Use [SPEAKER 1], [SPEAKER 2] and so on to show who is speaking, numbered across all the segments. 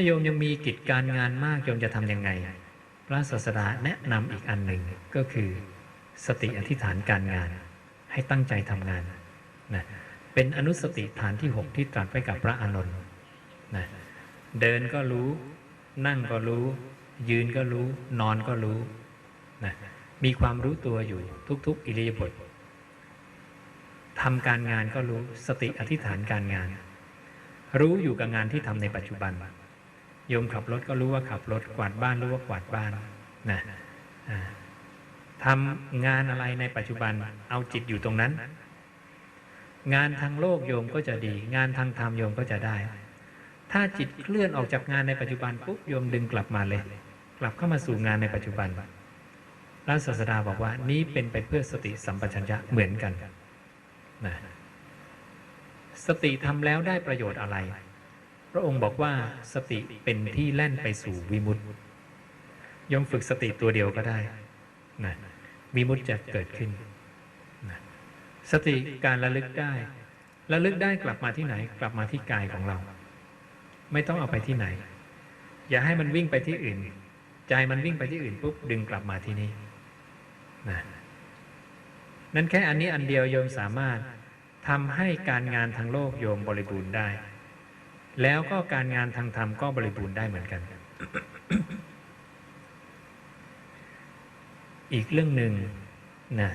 [SPEAKER 1] าโยมยังมีกิจการงานมากโยมจะทำยังไง พระศาสดาแนะนำอีกอันหนึ่งก็คือสติอธิษฐานการงาน ให้ตั้งใจทำงานนะเป็นอนุสติฐานที่6ที่ตรัสไว้กับพระอานนท์นะเดินก็รู้ นั่งก็รู้ ยืนก็รู้ นอนก็รู้นะมีความรู้ตัวอยู่ทุก ๆ อิริยาบถทำการงานก็รู้สติอธิษฐานการงาน รู้อยู่กับงานที่ทำในปัจจุบัน โยมขับรถก็รู้ว่าขับรถกวาดบ้านรู้ว่ากวาดบ้านนะทำงานอะไรในปัจจุบันเอาจิตอยู่ตรงนั้น งานทางโลกโยมก็จะดี งานทางธรรมโยมก็จะได้ ถ้าจิตเคลื่อนออกจากงานในปัจจุบันปุ๊บโยมดึงกลับมาเลย กลับเข้ามาสู่งานในปัจจุบันพระศาสดาบอกว่านี้เป็นไปเพื่อสติสัมปชัญญะเหมือนกันนะสติทำแล้วได้ประโยชน์อะไร พระองค์บอกว่าสติเป็นที่แล่นไปสู่วิมุตติยมฝึกสติตัวเดียวก็ได้นะวิมุตติจะเกิดขึ้นนะสติการระลึกได้ ระลึกได้กลับมาที่ไหน กลับมาที่กายของเรา ไม่ต้องเอาไปที่ไหน อย่าให้มันวิ่งไปที่อื่น ใจมันวิ่งไปที่อื่นปุ๊บดึงกลับมาที่นี่นะนั่นแค่อันนี้อันเดียวโยมสามารถทำให้การงานทางโลกโยมบริบูรณ์ได้ แล้วก็การงานทางธรรมก็บริบูรณ์ได้เหมือนกัน อีกเรื่องหนึ่งนะ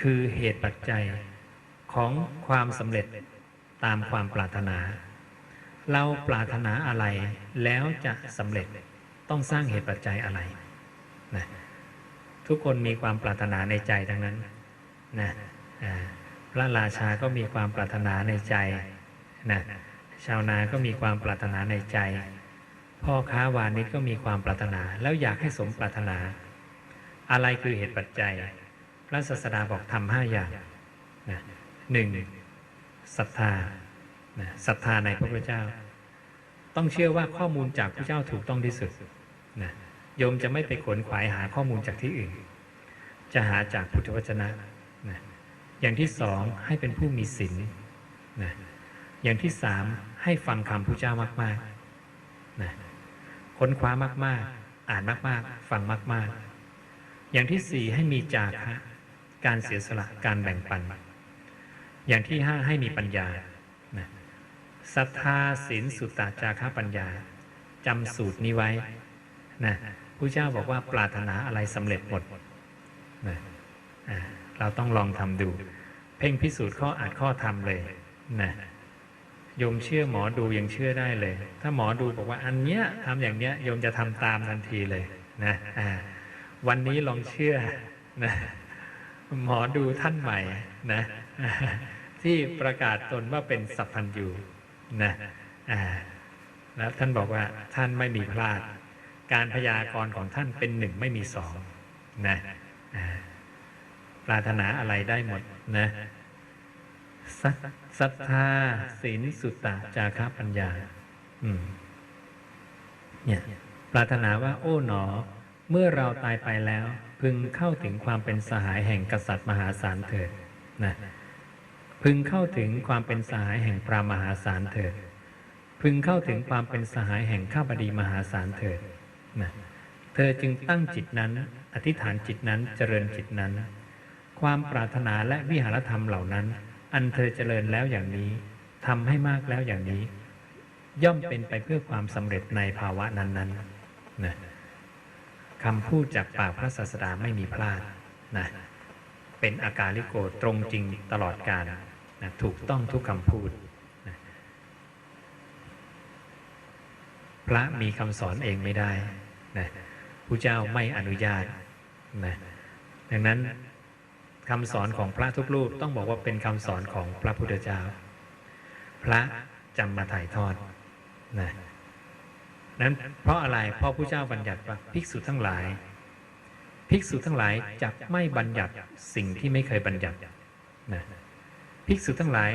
[SPEAKER 1] คือเหตุปัจจัยของความสำเร็จตามความปรารถนา เราปรารถนาอะไรแล้วจะสำเร็จต้องสร้างเหตุปัจจัยอะไรนะทุกคนมีความปรารถนาในใจทั้งนั้นนะพระราชาก็มีความปรารถนาในใจนะ ชาวนาก็มีความปรารถนาในใจ พ่อค้าวานิชก็มีความปรารถนาแล้วอยากให้สมปรารถนา อะไรคือเหตุปัจจัย พระศาสดาบอกทำห้าอย่างนะหนึ่งศรัทธาศรัทธาในพระพุทธเจ้า ต้องเชื่อว่าข้อมูลจากพระเจ้าถูกต้องที่สุดนะโยมจะไม่ไปขนขวายหาข้อมูลจากที่อื่น จะหาจากพุทธวจนะนะอย่างที่สองให้เป็นผู้มีศีลนะอย่างที่สาม ให้ฟังคำพระเจ้ามากๆนะค้นคว้ามากๆ อ่านมากๆ ฟังมาก ๆ อย่างที่สี่ให้มีจาคะการเสียสละการแบ่งปัน อย่างที่ห้าให้มีปัญญานะศรัทธาศีลสุตตะจาคะปัญญาจำสูตรนี้ไว้นะพระเจ้าบอกว่าปรารถนาอะไรสำเร็จหมดนะเราต้องลองทำดู เพ่งพิสูจน์ข้ออาจข้อทำเลยนะ โยมเชื่อหมอดูยังเชื่อได้เลย ถ้าหมอดูบอกว่าอันเนี้ยทำอย่างเนี้ยโยมจะทำตามทันทีเลยนะอ่าวันนี้ลองเชื่อนะหมอดูท่านใหม่นะที่ประกาศตนว่าเป็นสัพพัญญูนะอ่าแล้วท่านบอกว่าท่านไม่มีพลาด การพยากรณ์ของท่านเป็นหนึ่งไม่มีสองนะอ่าปรารถนาอะไรได้หมดนะ ศรัทธาศีลสุตตะจาคะปัญญา อืม เนี่ย ปรารถนาว่า โอ้หนอ เมื่อเราตายไปแล้ว พึงเข้าถึงความเป็นสหายแห่งกษัตริย์มหาศาลเถิดนะพึงเข้าถึงความเป็นสหายแห่งพระมหาศาลเถิด พึงเข้าถึงความเป็นสหายแห่งข้าบดีมหาศาลเถิดนะเธอจึงตั้งจิตนั้น อธิษฐานจิตนั้นเจริญจิตนั้น ความปรารถนาและวิหารธรรมเหล่านั้น อันเธอเจริญแล้วอย่างนี้ทำให้มากแล้วอย่างนี้ ย่อมเป็นไปเพื่อความสำเร็จในภาวะนั้นๆนะคำพูดจากปากพระศาสดาไม่มีพลาดนะเป็นอาการลิโกตรงจริงตลอดกาลนะถูกต้องทุกคำพูดนะพระมีคำสอนเองไม่ได้นะผู้เจ้าไม่อนุญาตนะดังนั้น คำสอนของพระทุกรูปต้องบอกว่าเป็นคำสอนของพระพุทธเจ้า พระจำมาถ่ายทอดนะนั้นเพราะอะไรเพราะพระเจ้าบัญญัติว่าภิกษุทั้งหลาย ภิกษุทั้งหลายจะไม่บัญญัติสิ่งที่ไม่เคยบัญญัตินะภิกษุทั้งหลาย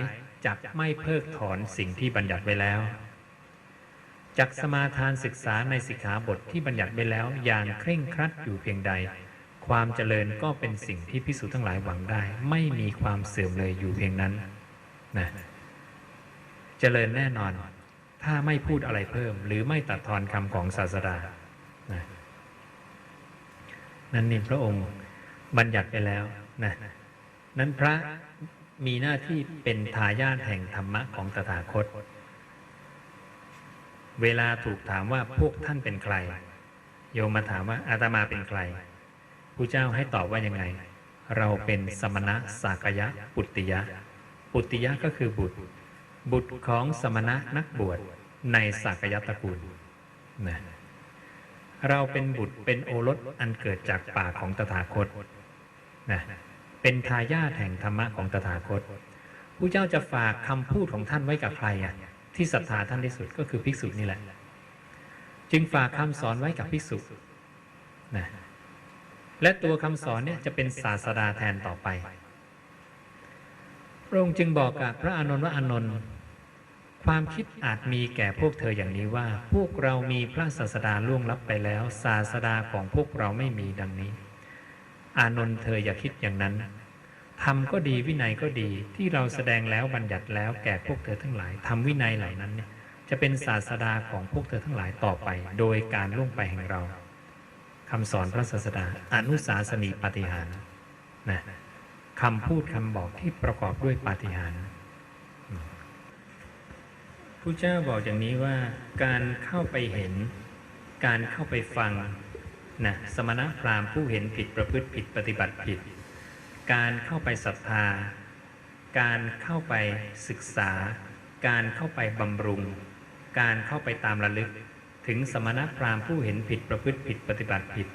[SPEAKER 1] จะไม่เพิกถอนสิ่งที่บัญญัติไว้แล้วจักสมาทานศึกษาในสิกขาบทที่บัญญัติไว้แล้วอย่างเคร่งครัดอยู่เพียงใด ความเจริญก็เป็นสิ่งที่พิสูจน์ทั้งหลายหวังได้ ไม่มีความเสื่อมเลยอยู่เพียงนั้นนะเจริญแน่นอน ถ้าไม่พูดอะไรเพิ่ม หรือไม่ตัดทอนคำของศาสดานะนั่นนี่พระองค์บัญญัติไปแล้วนะนั้นพระมีหน้าที่เป็นทายาทแห่งธรรมะของตถาคต เวลาถูกถามว่าพวกท่านเป็นใคร โยมมาถามว่าอาตมาเป็นใคร พระเจ้าให้ตอบว่ายังไง เราเป็นสมณะสากยะปุตติยะ ปุตติยะก็คือบุตร บุตรของสมณะนักบวชในสากยะตระกูลนะเราเป็นบุตรเป็นโอรสอันเกิดจากปากของตถาคตนะเป็นทายาทแห่งธรรมะของตถาคตพระเจ้าจะฝากคำพูดของท่านไว้กับใครอะที่ศรัทธาท่านที่สุดก็คือภิกษุนี่แหละ จึงฝากคำสอนไว้กับภิกษุนะ และตัวคำสอนเนี่ยจะเป็นศาสดาแทนต่อไป พระองค์จึงบอกกับพระอานนท์ว่าอานนท์ความคิดอาจมีแก่พวกเธออย่างนี้ว่า พวกเรามีพระศาสดาล่วงลับไปแล้ว ศาสดาของพวกเราไม่มีดังนี้ อานนท์เธออย่าคิดอย่างนั้นทำก็ดีวินัยก็ดีที่เราแสดงแล้วบัญญัติแล้วแก่พวกเธอทั้งหลายทำวินัยเหล่านั้นเนี่ยจะเป็นศาสดาของพวกเธอทั้งหลายต่อไป โดยการล่วงไปแห่งเรา คำสอนพระศาสดา อนุสาสนีปฏิหารนะคำพูดคำบอกที่ประกอบด้วยปาฏิหาริย์ผู้เจ้าบอกอย่างนี้ว่าการเข้าไปเห็น การเข้าไปฟังนะสมณพราหมณ์ผู้เห็นผิดประพฤติผิดปฏิบัติผิด การเข้าไปศรัทธา การเข้าไปศึกษา การเข้าไปบำรุง การเข้าไปตามระลึก ถึงสมณพราหมณ์ผู้เห็นผิดประพฤติผิดปฏิบัติผิด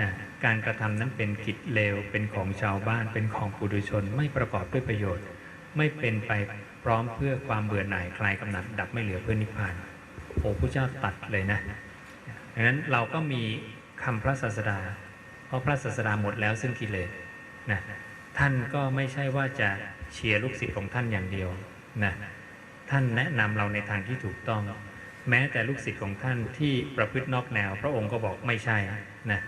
[SPEAKER 1] นะการกระทำนั้นเป็นกิจเลวเป็นของชาวบ้านเป็นของปุถุชนไม่ประกอบด้วยประโยชน์ ไม่เป็นไปพร้อมเพื่อความเบื่อหน่ายคลายกำหนัดดับไม่เหลือเพื่อนิพพานโอ้พระเจ้าตัดเลยนะดังนั้นเราก็มีคำพระศาสดา เพราะพระศาสดาหมดแล้วซึ่งกิเลสนะท่านก็ไม่ใช่ว่าจะเชียร์ลูกศิษย์ของท่านอย่างเดียวนะท่านแนะนำเราในทางที่ถูกต้อง แม้แต่ลูกศิษย์ของท่านที่ประพฤตินอกแนว พระองค์ก็บอกไม่ใช่นะ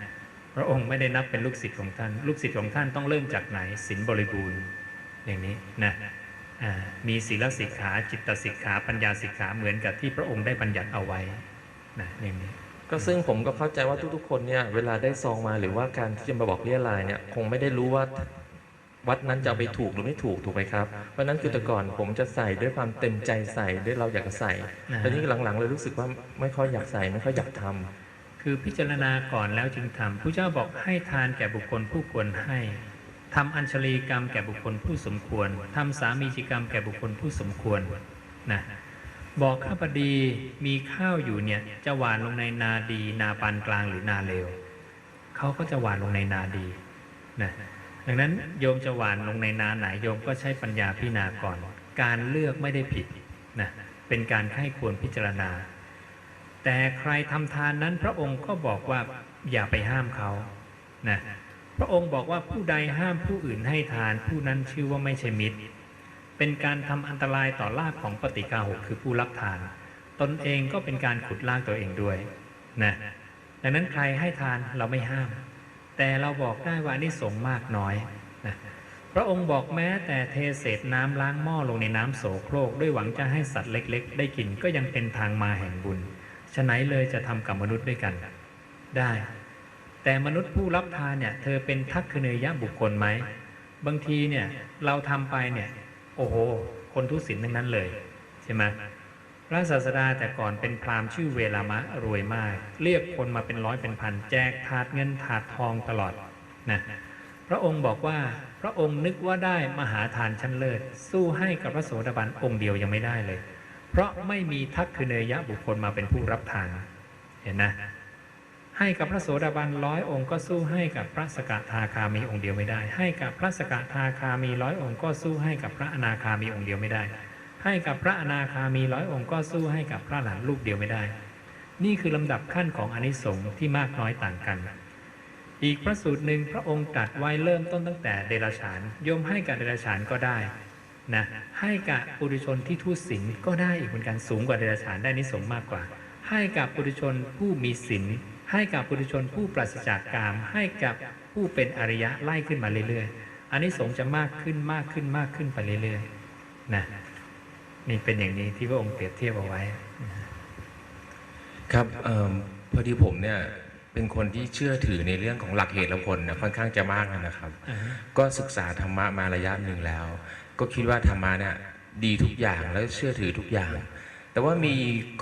[SPEAKER 1] พระองค์ไม่ได้นับเป็นลูกศิษย์ของท่าน ลูกศิษย์ของท่านต้องเริ่มจากไหนศีลบริบูรณ์อย่างนี้นะมีศีลสิกขาจิตสิกขาปัญญาสิกขาเหมือนกับที่พระองค์ได้บัญญัติเอาไว้นะอย่างนี้
[SPEAKER 2] ก็ซึ่งผมก็เข้าใจว่าทุกๆ คนเนี่ยเวลาได้ซองมาหรือว่าการที่จะมาบอกเรียลายเนี่ยคงไม่ได้รู้ว่า วัดนั้นจะเอาไปถูกหรือไม่ถูกถูกไหมครับเพราะฉะนั้นคือแต่ก่อนผมจะใส่ด้วยความเต็มใจใส่ด้วยเราอยากจะใส่
[SPEAKER 1] อ่า
[SPEAKER 2] แต่นี่หลังๆเลยรู้สึกว่าไม่ค่อยอยากใส่ไม่ค่อยอยากทำ
[SPEAKER 1] คือพิจารณาก่อนแล้วจึงทำผู้เจ้าบอกให้ทานแก่บุคคลผู้ควรให้ทำอัญชลีกรรมแก่บุคคลผู้สมควรทำสามีจิกรรมแก่บุคคลผู้สมควรนะบอกข้าพดีมีข้าวอยู่เนี่ยจะหวานลงในนาดี นาปานกลางหรือนาเลวเขาก็จะหวานลงในนาดีนะ ดังนั้นโยมจะหวานลงในนาไหนโยมก็ใช้ปัญญาพิจารณาก่อน การเลือกไม่ได้ผิดนะเป็นการไข้ควรพิจารณา แต่ใครทำทานนั้นพระองค์ก็บอกว่าอย่าไปห้ามเขานะพระองค์บอกว่าผู้ใดห้ามผู้อื่นให้ทาน ผู้นั้นชื่อว่าไม่ใช่มิตร เป็นการทำอันตรายต่อลาภของปฏิกาหกคือผู้รับทาน ตนเองก็เป็นการขุดลากตัวเองด้วยนะดังนั้นใครให้ทานเราไม่ห้าม แต่เราบอกได้ว่านี่สงมากน้อยนะพระองค์บอกแม้แต่เทเศษน้ำล้างหม้อลงในน้ำโสโครก ด้วยหวังจะให้สัตว์เล็ก ๆ ได้กินก็ยังเป็นทางมาแห่งบุญฉะไหนเลยจะทำกับมนุษย์ด้วยกัน ได้ แต่มนุษย์ผู้รับทานเนี่ย เธอเป็นทักขเนยยะบุคคลไหมบางทีเนี่ยเราทำไปเนี่ย โอ้โห คนทุศิลทั้งนั้นเลย ใช่ไหม พระศาสดาแต่ก่อนเป็นพราหมณ์ชื่อเวลามะรวยมาก เรียกคนมาเป็นร้อยเป็นพันแจกถาดเงินถาดทองตลอดนะพระองค์บอกว่าพระองค์นึกว่าได้มหาทานชั้นเลิศ สู้ให้กับพระโสดาบันองค์เดียวยังไม่ได้เลย เพราะไม่มีทักคือเนยยะบุคคลมาเป็นผู้รับทานเห็นนะให้กับพระโสดาบันร้อยองค์ก็สู้ให้กับพระสกทาคามีองค์เดียวไม่ได้ ให้กับพระสกทาคามีร้อยองค์ก็สู้ให้กับพระอนาคามีองค์เดียวไม่ได้ ให้กับพระอนาคามีร้อยองค์ก็สู้ให้กับพระหลานลูกเดียวไม่ได้ นี่คือลำดับขั้นของอนิสงส์ที่มากน้อยต่างกัน อีกพระสูตรหนึ่งพระองค์ตรัดไว้เริ่มต้นตั้งแต่เดรัจฉานโยมให้กับเดรัจฉานก็ได้นะให้กับปุถุชนที่ทุศีลก็ได้อีกเหมือนกันสูงกว่าเดรัจฉานได้อนิสงส์มากกว่า ให้กับปุถุชนผู้มีศีลให้กับปุถุชนผู้ปราศจากกาม ให้กับผู้เป็นอริยะไล่ขึ้นมาเรื่อยๆอันนี้สงส์จะมากขึ้นมากขึ้นมากขึ้นไปเรื่อยๆนะ นี่เป็นอย่างนี้ที่พระองค์เปรียบเทียบเอาไว้
[SPEAKER 3] ครับเอิ่มพอดีผมเนี่ยเป็นคนที่เชื่อถือในเรื่องของหลักเหตุและผลนะค่อนข้างจะมากนะครับ
[SPEAKER 1] อ่าฮะ
[SPEAKER 3] ก็ศึกษาธรรมะมาระยะหนึ่งแล้ว ก็คิดว่าธรรมะเนี่ยดีทุกอย่างแล้วเชื่อถือทุกอย่าง แต่ว่ามี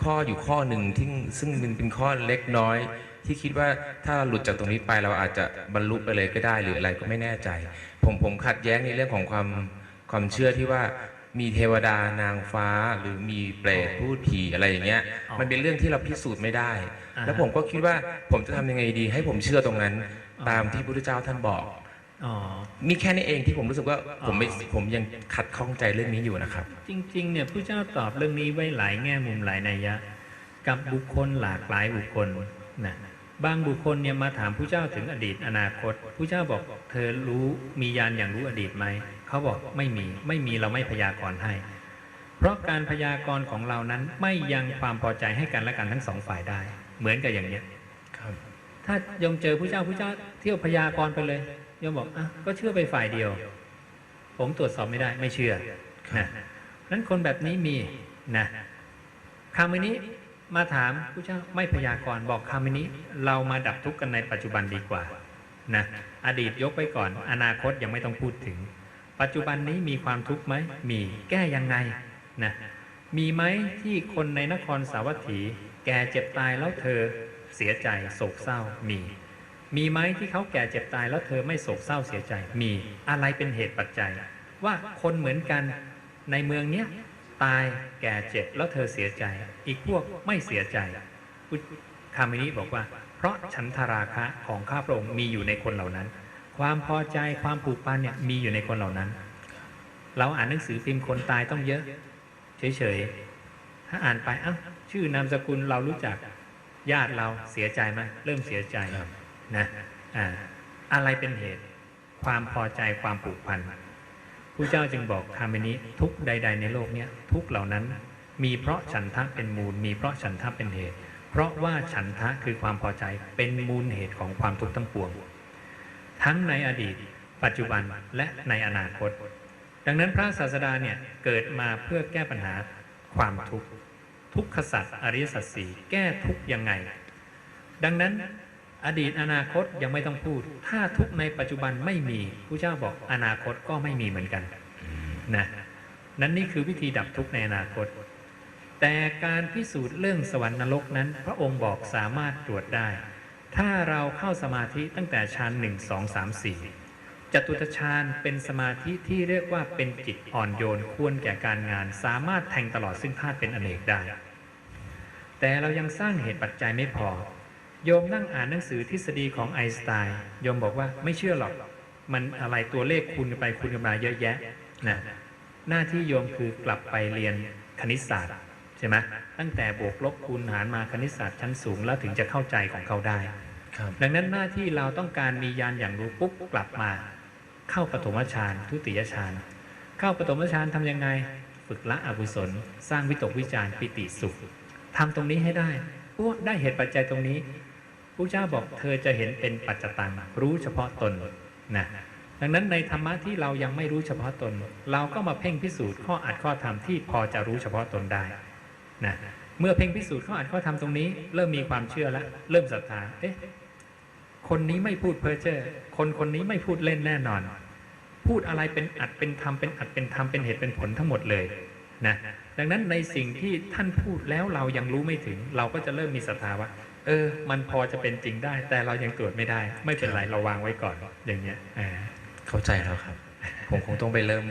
[SPEAKER 3] ข้ออยู่ข้อหนึ่งที่ซึ่งมันเป็นข้อเล็กน้อย ที่คิดว่าถ้าหลุดจากตรงนี้ไปเราอาจจะบรรลุไปเลยก็ได้หรืออะไรก็ไม่แน่ใจ ผมผมขัดแย้งในเรื่องของความความเชื่อที่ว่า มีเทวดานางฟ้าหรือมีเปรตพูดผีอะไรอย่างเงี้ย
[SPEAKER 1] อ๋อ
[SPEAKER 3] มันเป็นเรื่องที่เราพิสูจน์ไม่ได้
[SPEAKER 1] อ่าฮะ
[SPEAKER 3] แล้วผมก็คิดว่าผมจะทำยังไงดี ให้ผมเชื่อตรงนั้น ตามที่พระพุทธเจ้าท่านบอก
[SPEAKER 1] อ๋อ
[SPEAKER 3] มีแค่นี้เองที่ผมรู้สึกว่าผมไม่
[SPEAKER 1] อ๋อ
[SPEAKER 3] ผมยังขัดข้องใจเรื่องนี้อยู่นะครับ
[SPEAKER 1] จริง ๆ เนี่ยผู้เจ้าตอบเรื่องนี้ไว้หลายแง่มุมหลายนัยยะ กับบุคคลหลากหลายบุคคลนะบางบุคคลเนี่ยมาถามผู้เจ้าถึงอดีตอนาคตผู้เจ้าบอกเธอรู้มียานอย่างรู้อดีตไหม เขาบอกไม่มี ไม่มีเราไม่พยากรณ์ให้ เพราะการพยากรณ์ของเรานั้นไม่ยังความพอใจให้กันและกันทั้งสองฝ่ายได้ เหมือนกับอย่างเนี้ย
[SPEAKER 3] ครับ
[SPEAKER 1] ถ้ายมเจอผู้เจ้าผู้เจ้าเที่ยวพยากรณ์ไปเลยยมบอกอะก็เชื่อไปฝ่ายเดียว ผมตรวจสอบไม่ได้ไม่เชื่อนะนั้นคนแบบนี้มีนะคำนี้มาถามผู้เจ้าไม่พยากรณ์บอกคำนี้ เรามาดับทุกข์กันในปัจจุบันดีกว่านะอดีตยกไว้ก่อน อนาคตยังไม่ต้องพูดถึง ปัจจุบันนี้มีความทุกข์ไหม มีแก้ยังไงนะมีไหมที่คนในนครสาวัตถี แก่เจ็บตายแล้วเธอเสียใจโศกเศร้ามี มีไหมที่เขาแก่เจ็บตายแล้วเธอไม่โศกเศร้าเสียใจ มีอะไรเป็นเหตุปัจจัย ว่าคนเหมือนกันในเมืองเนี้ยตายแก่เจ็บแล้วเธอเสียใจ อีกพวกไม่เสียใจคำนี้บอกว่า เพราะฉันทราคะของข้าพระองค์มีอยู่ในคนเหล่านั้น ความพอใจความผูกพันเนี่ยมีอยู่ในคนเหล่านั้น เราอ่านหนังสือพิมพ์คนตายต้องเยอะ เฉยๆ ถ้าอ่านไปอ้าวชื่อนามสกุลเรารู้จักญาติเราเสียใจไหมเริ่มเสียใจ
[SPEAKER 3] ครับ
[SPEAKER 1] นะอ่าอะไรเป็นเหตุ ความพอใจความผูกพันผู้เจ้าจึงบอกคำนี้ทุกข์ใด ๆ ในโลกเนี้ยทุกข์เหล่านั้น มีเพราะฉันทะเป็นมูล มีเพราะฉันทะเป็นเหตุ เพราะว่าฉันทะคือความพอใจเป็นมูลเหตุของความทุกข์ทั้งปวง ทั้งในอดีต ปัจจุบันและในอนาคต ดังนั้นพระศาสดาเนี่ยเกิดมาเพื่อแก้ปัญหาความทุกข์ทุกขสัตว์อริยสัจสี่แก้ทุกยังไง ดังนั้นอดีตอนาคตยังไม่ต้องพูด ถ้าทุกในปัจจุบันไม่มีผู้เจ้าบอกอนาคตก็ไม่มีเหมือนกันนะนั้นนี่คือวิธีดับทุกในอนาคต แต่การพิสูจน์เรื่องสวรรค์นรกนั้น พระองค์บอกสามารถตรวจได้ ถ้าเราเข้าสมาธิตั้งแต่ฌานหนึ่งสองสามสี่จตุตฌานเป็นสมาธิที่เรียกว่าเป็นจิตอ่อนโยนควรแก่การงาน สามารถแทงตลอดซึ่งธาตุเป็นอเนกได้ แต่เรายังสร้างเหตุปัจจัยไม่พอ โยมนั่งอ่านหนังสือทฤษฎีของไอน์สไตน์โยมบอกว่าไม่เชื่อหรอก มันอะไรตัวเลขคูณกันไปคูณกันมาเยอะแยะนะหน้าที่โยมคือกลับไปเรียนคณิตศาสตร์ใช่ไหมตั้งแต่บวกลบคูณหารมาคณิตศาสตร์ชั้นสูงแล้วถึงจะเข้าใจของเขาได้ ดังนั้นหน้าที่เราต้องการมียานอย่างรู้ปุ๊บกลับมา เข้าปฐมฌานทุติยฌานเข้าปฐมฌานทำยังไง ฝึกละอกุศล สร้างวิตกวิจารปิติสุขทำตรงนี้ให้ได้พวกได้เหตุปัจจัยตรงนี้พระเจ้าบอกเธอจะเห็นเป็นปัจจตังรู้เฉพาะตนนะดังนั้นในธรรมะที่เรายังไม่รู้เฉพาะตน เราก็มาเพ่งพิสูจน์ข้ออัดข้อธรรมที่พอจะรู้เฉพาะตนได้นะเมื่อเพ่งพิสูจน์ข้ออัดข้อธรรมตรงนี้ เริ่มมีความเชื่อแล้วเริ่มศรัทธาเอ๊ะ คนนี้ไม่พูดเพ้อเจ้อคนคนนี้ไม่พูดเล่นแน่นอน พูดอะไรเป็นอัดเป็นธรรมเป็นอัดเป็นธรรมเป็นเหตุเป็นผลทั้งหมดเลยนะดังนั้นในสิ่งที่ท่านพูดแล้วเรายังรู้ไม่ถึง เราก็จะเริ่มมีศรัทธาว่า เออ มันพอจะเป็นจริงได้ แต่เรายังตรวจไม่ได้ ไม่เป็นไรเราวางไว้ก่อนอย่างเงี้ยอ่า
[SPEAKER 3] เข้าใจแล้วครับ ผมคงต้องไปเริ่ม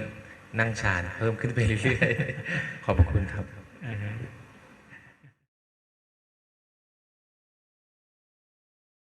[SPEAKER 3] นั่งฌานเพิ่มขึ้นไปเรื่อยๆขอบพระคุณครับ
[SPEAKER 1] อ่าฮะ